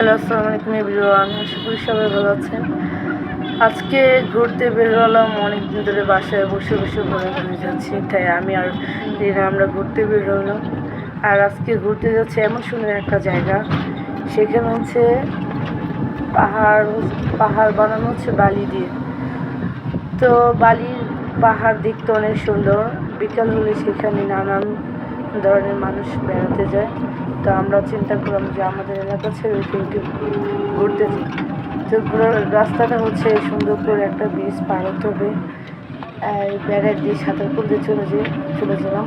Hello আসসালামু আলাইকুম everyone, আশা করি সবাই ভালো আছেন। আজকে ঘুরতে বের হলাম অনেক দিন ধরে বাসায় বসে বসে ঘুরে ঘুরে যাচ্ছি, তাই আমি আর রিনা আমরা ঘুরতে বের হলাম। আর আজকে ঘুরতে যাচ্ছি এমন সুন্দর একটা জায়গা, সেখানে হচ্ছে পাহাড় পাহাড় বানানো হচ্ছে বালি দিয়ে। তো বালির পাহাড় দেখতে অনেক সুন্দর, বিকাল হলে সেখানে নানান ধরনের মানুষ বেড়াতে যায়। তো আমরা চিন্তা করলাম যে আমাদের এলাকা ছেড়ে একটু ঘুরতে। তো ঘোরার রাস্তাটা হচ্ছে সুন্দর করে একটা ব্রিজ পার হতে হবে। বেড়ার দিয়ে সাঁতার করতে চলে যে, চলে গেলাম।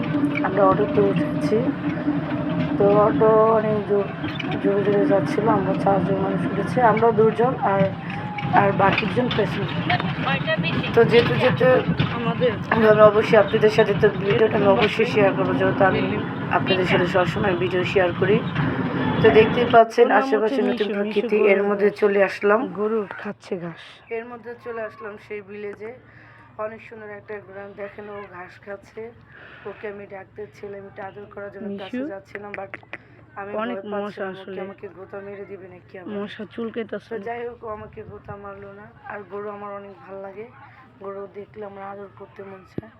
আমরা অটোতে উঠেছি। তো অটো অনেক দূর জোরে জোরে যাচ্ছিল। আমরা চারজন মানুষ উঠেছি। আমরাও দুজন আর আর বাকিজন পেছনে তো যেতে যেতে আমাদের। আমি অবশ্যই আপনাদের সাথে তো ভিডিওটা আমি অবশ্যই শেয়ার করব যেহেতু আমি আপনাদের সাথে সবসময় ভিডিও শেয়ার করি। তো দেখতেই পাচ্ছেন আশেপাশে নতুন প্রকৃতি এর মধ্যে চলে আসলাম। গরু খাচ্ছে ঘাস। এর মধ্যে চলে আসলাম সেই ভিলেজে অনেক সুন্দর একটা গ্রাম দেখেন ও ঘাস খাচ্ছে। ওকে আমি ডাকতে ছেলে আমি আদর করার জন্য কাছে যাচ্ছিলাম বাট অনেক মশা আসলে। আমাকে গোতা মেরে দিবে নাকি মশা চুলকাইতেছে। তো যাই হোক আমাকে গোতা মারলো না। আর গরু আমার অনেক ভালো লাগে। গরু দেখলে আমার আদর করতে মন চায়।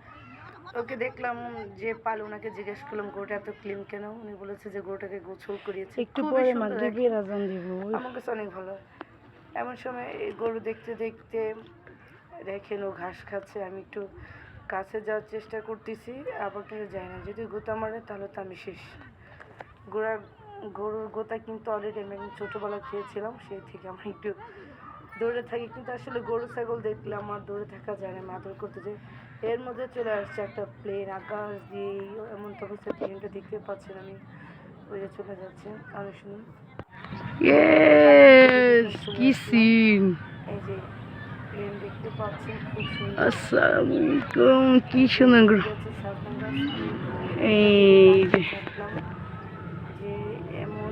ওকে দেখলাম যে পাল ওনাকে জিজ্ঞেস করলাম গরুটা এত ক্লিন কেন? উনি বলেছে যে গরুটাকে গোছল করিয়েছে। একটু পরে মাগরিবের আজান দিব আমার কাছে অনেক ভালো। এমন সময় এই গরু দেখতে দেখতে দেখেন ও ঘাস খাচ্ছে। আমি একটু কাছে যাওয়ার চেষ্টা করতেছি আবার কিন্তু যাই না। যদি গোতা মারে তাহলে তো আমি শেষ। গোড়ার গরুর গোতা কিন্তু অলরেডি আমি একদম ছোটোবেলায় খেয়েছিলাম সেই থেকে আমার একটু দৌড়ে থাকি। কিন্তু আসলে গরু ছাগল দেখলে আমার দৌড়ে থাকা যায় না আদর করতে যাই। এর মধ্যে চলে আসছে একটা প্লেন আকাশ দিয়ে এমন তো অবস্থা প্লেনটা দেখতে পাচ্ছেন আমি। ওই যে চলে যাচ্ছে অনেক সুন্দর কি সিন এই যে প্লেন দেখতে পাচ্ছেন খুব সুন্দর। আসসালামু আলাইকুম কি সুন্দর এই যে যে এমন বিকেল বেলা কত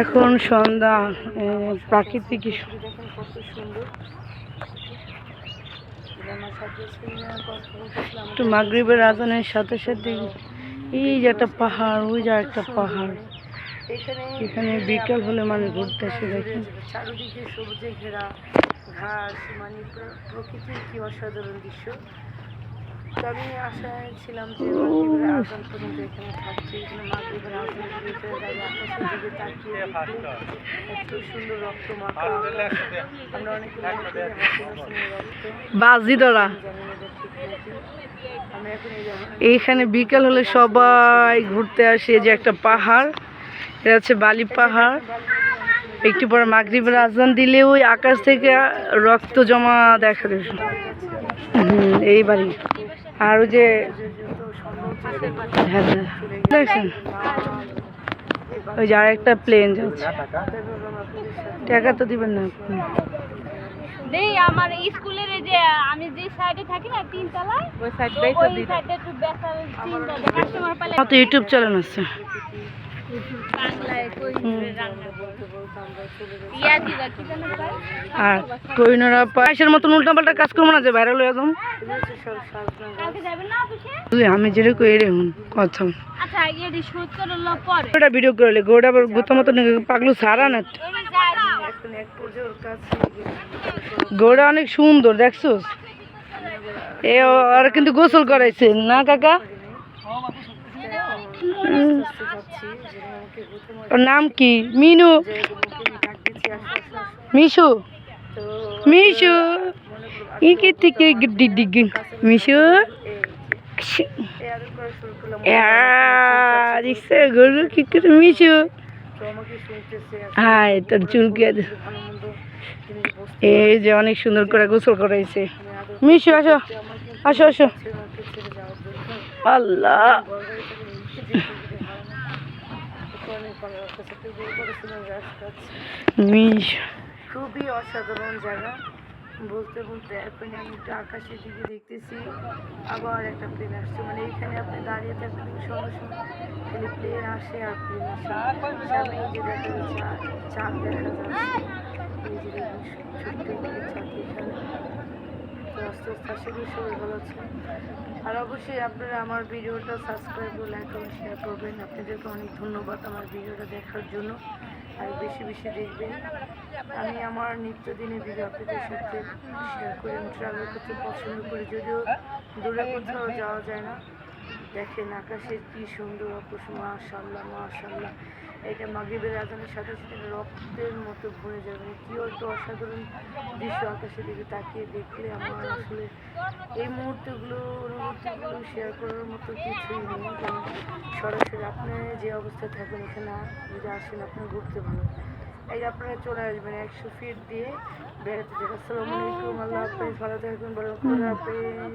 এখন সন্ধ্যা প্রাকৃতিক দেখেন কত সুন্দর। একটু মাগরিবের আজানের সাথে সাথে এই যে একটা পাহাড় ওই যে একটা পাহাড়। এখানে বিকাল হলে মানুষ ঘুরতে আসে দেখেন। চারিদিকে সবুজে ঘেরা ঘাস মানে প্রকৃতির কি অসাধারণ দৃশ্য। তো আমি আশায় ছিলাম যে মাগরিবের পর্যন্ত এখানে থাকছি এখানে মাগরিবের আজান যাব আকাশের দিকে তাকিয়ে এত সুন্দর রক্ত মাখা। আমরা অনেকে বাজি ধরা। এইখানে বিকাল হলে সবাই ঘুরতে আসে যে একটা পাহাড় এটা হচ্ছে বালি পাহাড়। একটু পরে মাগরিবের আজান দিলে ওই আকাশ থেকে রক্ত জমা দেখা দেবে হুম, এই বাড়ি আর ওই যে হ্যাঁ, হ্যাঁ। ওই যে আরেকটা প্লেন যাচ্ছে। টাকা তো দিবেন না আপনি। দেই আমার স্কুলের এই যে আমি যে সাইডে থাকি না তিনতলায় ওই সাইডে একটু বেসাল তিনটা কাস্টমার পালে তো ইউটিউব চ্যানেল আছে। বাংলায় কই রান্না আর কইনারা পায়েসের মতন উল্টাপাল্টা কাজ করব না যে ভাইরাল হয়ে যাব। আমি যেটা কথা। গোটা ভিডিও করলে গোটা আবার গোটা মতন পাগলু সারা না গোড়া অনেক সুন্দর, দেখছোস? এ আর কিন্তু গোসল করাইছে। না, কাকা? ওর নাম কি? মিনু। মিশু। মিশু। ইকে থেকে ডিগি মিশু? দেখছে গরু কি করে মিশু? হাই তোর চুলকে এই যে অনেক সুন্দর করে গোসল করাইছে। মিশু, আসো। আসো আসো ছেলে আমাকে ছেড়ে যাওয়ার জন্য আল্লাহ। খুবই অসাধারণ জায়গা। বলতে বলতে এখন আমি একটু আকাশের দিকে দেখতেছি। আবার একটা প্লেন আসছে। মানে এখানে আপনি দাঁড়িয়ে থাকবেন সঙ্গে সঙ্গে খালি প্লেন আসে আর প্লেন আসে। সামনে এই যে দেখা যাচ্ছে চাঁদ দেখা যাচ্ছে। এই যে দেখুন ছোট্ট চাঁদ এখানে। তো আস্তে আস্তে আশা ভালো আছে। আর অবশ্যই আপনারা আমার ভিডিওটা সাবস্ক্রাইব ও লাইক এবং শেয়ার করবেন। আপনাদেরকে অনেক ধন্যবাদ আমার ভিডিওটা দেখার জন্য। আর বেশি বেশি দেখবেন। আমি আমার নিত্যদিনের ভিডিও আপনাদের সাথে শেয়ার করি। আমি ট্রাভেল করতে পছন্দ করি। যদিও দূরে কোথাও যাওয়া যায় না। দেখেন আকাশের কি সুন্দর অপস মাশাল্লাহ মাশাল্লাহ এটা মাগরিবের আজানের সাথে সাথে রক্তের মতো ভরে যাবে কি একটা অসাধারণ দৃশ্য আকাশের দিকে তাকিয়ে দেখলে আমার আসলে এই মুহূর্তগুলো, অনুভূতিগুলো শেয়ার করার মতো কিছুই নেই। কারণ সরাসরি আপনি যে অবস্থায় থাকেন এখানে, যদি আসেন আপনি ঘুরতে ভালো। এই আপনারা চলে আসবেন একশো ফিট দিয়ে বেড়াতে যাবেন। আসসালামু আলাইকুম, আল্লাহ হাফেজ, ভালো থাকবেন ভালো হাফেজ।